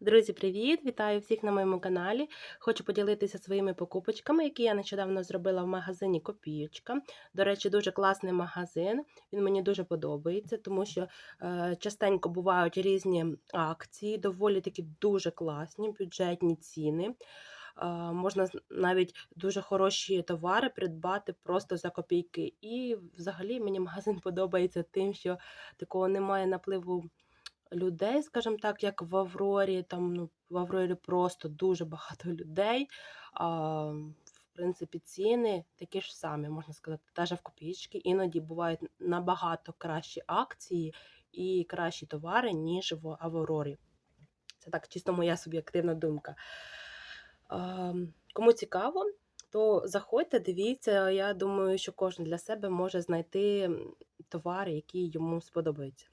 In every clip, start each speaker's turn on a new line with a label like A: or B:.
A: Друзі, привіт! Вітаю всіх на моєму каналі. Хочу поділитися своїми покупочками, які я нещодавно зробила в магазині Копієчка. До речі, дуже класний магазин. Він мені дуже подобається, тому що е, частенько бувають різні акції, доволі такі дуже класні, бюджетні ціни. Е, можна навіть дуже хороші товари придбати просто за копійки. І взагалі мені магазин подобається тим, що такого немає напливу людей, скажімо так, як в Аврорі. Там, ну, в Аврорі просто дуже багато людей. А, в принципі, ціни такі ж самі, можна сказати, навіть в копійки. Іноді бувають набагато кращі акції і кращі товари, ніж в Аврорі. Це так, чисто моя суб'єктивна думка. А, кому цікаво, то заходьте, дивіться. Я думаю, що кожен для себе може знайти товари, які йому сподобаються.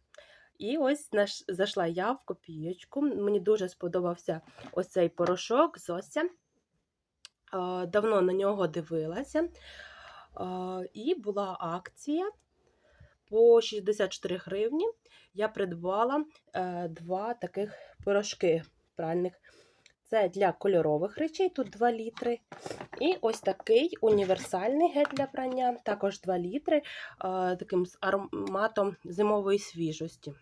A: І ось наш, зайшла я в копійку. Мені дуже сподобався ось цей порошок Зося. Давно на нього дивилася. І була акція по 64 гривні. Я придбала е, два таких порошки пральних. Це для кольорових речей, тут 2 літри. І ось такий універсальний гель для прання, також 2 літри, е, таким з ароматом зимової свіжості.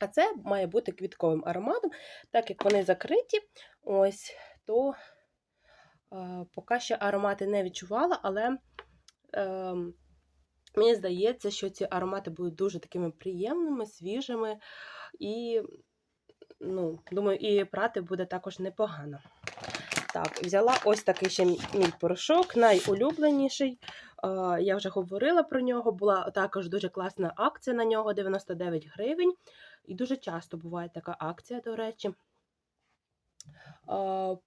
A: А це має бути квітковим ароматом, так як вони закриті, ось, то е, поки що аромати не відчувала, але е, мені здається, що ці аромати будуть дуже такими приємними, свіжими, і, ну, думаю, і прати буде також непогано. Так, взяла ось такий ще мій порошок, найулюбленіший. Я вже говорила про нього. Була також дуже класна акція на нього 99 гривень. І дуже часто буває така акція, до речі.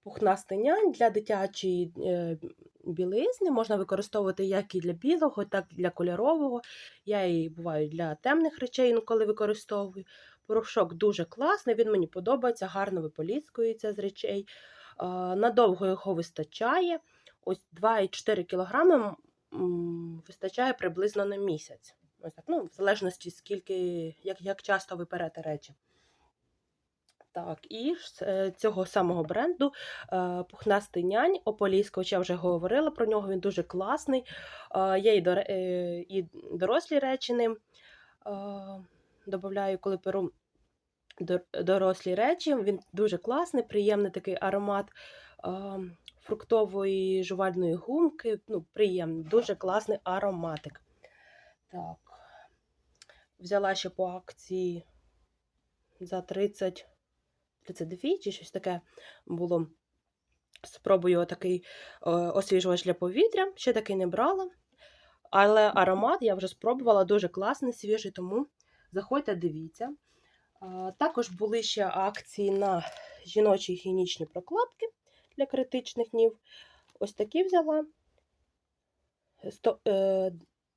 A: Пухнастий нянь для дитячої е, білизни можна використовувати як і для білого, так і для кольорового. Я її буваю для темних речей інколи використовую. Порошок дуже класний, він мені подобається, гарно виполіскується з речей. Надовго його вистачає. Ось 2,4 кг вистачає приблизно на місяць. Ось так, ну, в залежності, скільки, як, як часто ви перете речі. Так, і е, цього самого бренду е, пухнастий нянь Ополіскоч, я вже говорила про нього, він дуже класний. Доре- е, і дорослі речі ним додаю, коли перу дорослі речі. Він дуже класний, приємний такий аромат фруктової жувальної гумки. Ну, приємний, дуже класний ароматик. Так. Взяла ще по акції за 30, 32 чи щось таке було. Спробую отакий е, освіжувач для повітря. Ще такий не брала. Але аромат я вже спробувала, дуже класний, свіжий, тому заходьте, дивіться. Також були ще акції на жіночі гігієнічні прокладки для критичних нів. Ось такі взяла.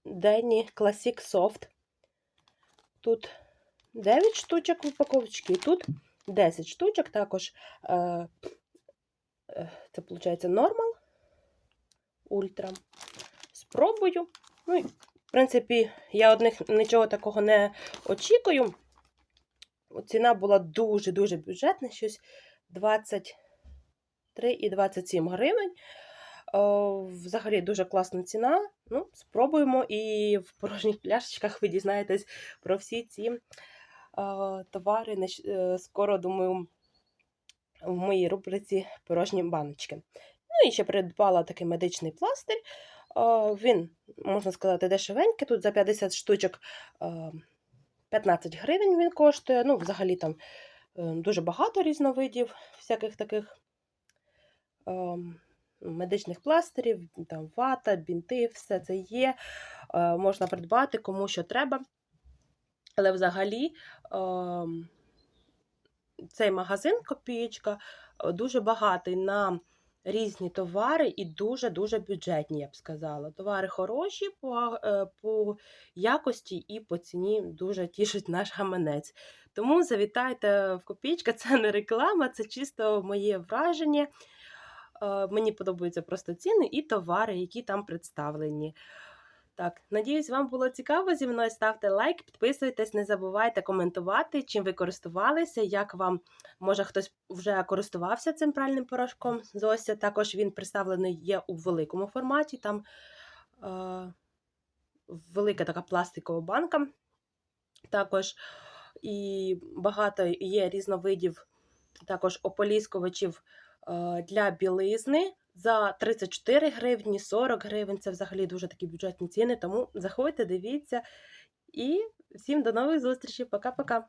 A: Денні Classic Soft. Тут 9 штучок в упаковочці, тут 10 штучок. Також е, е, це виходить Normal, Ultra. Спробую. Ну, в принципі, я одних нічого такого не очікую. Ціна була дуже-дуже бюджетна, щось 23 і 27 гривень. Взагалі дуже класна ціна. Ну, спробуємо. І в порожніх пляшечках ви дізнаєтесь про всі ці товари. Е, Скоро, думаю, в моїй рубриці порожні баночки. Ну і ще придбала такий медичний пластир. Е, Він, можна сказати, дешевенький. Тут за 50 штучок е, 15 гривень він коштує. Ну, взагалі там е, дуже багато різновидів всяких таких медичних пластирів, там вата, бінти, все це є. Е, Можна придбати кому що треба. Але взагалі цей магазин Копієчка е, дуже багатий на різні товари і дуже-дуже бюджетні, я б сказала. Товари хороші по, е, по якості і по ціні дуже тішить наш гаманець. Тому завітайте в копічка це не реклама, це чисто моє враження. Е, Мені подобаються просто ціни і товари, які там представлені. Так, надіюсь, вам було цікаво зі мною. Ставте лайк, підписуйтесь, не забувайте коментувати, чим ви користувалися, як вам, може, хтось вже користувався цим пральним порошком. Зося також він представлений є у великому форматі. Там е, велика така пластикова банка. Також і багато є різновидів також ополіскувачів е, для білизни за 34 гривні, 40 гривень. Це взагалі дуже такі бюджетні ціни. Тому заходьте, дивіться. І всім до нових зустрічей. Пока-пока.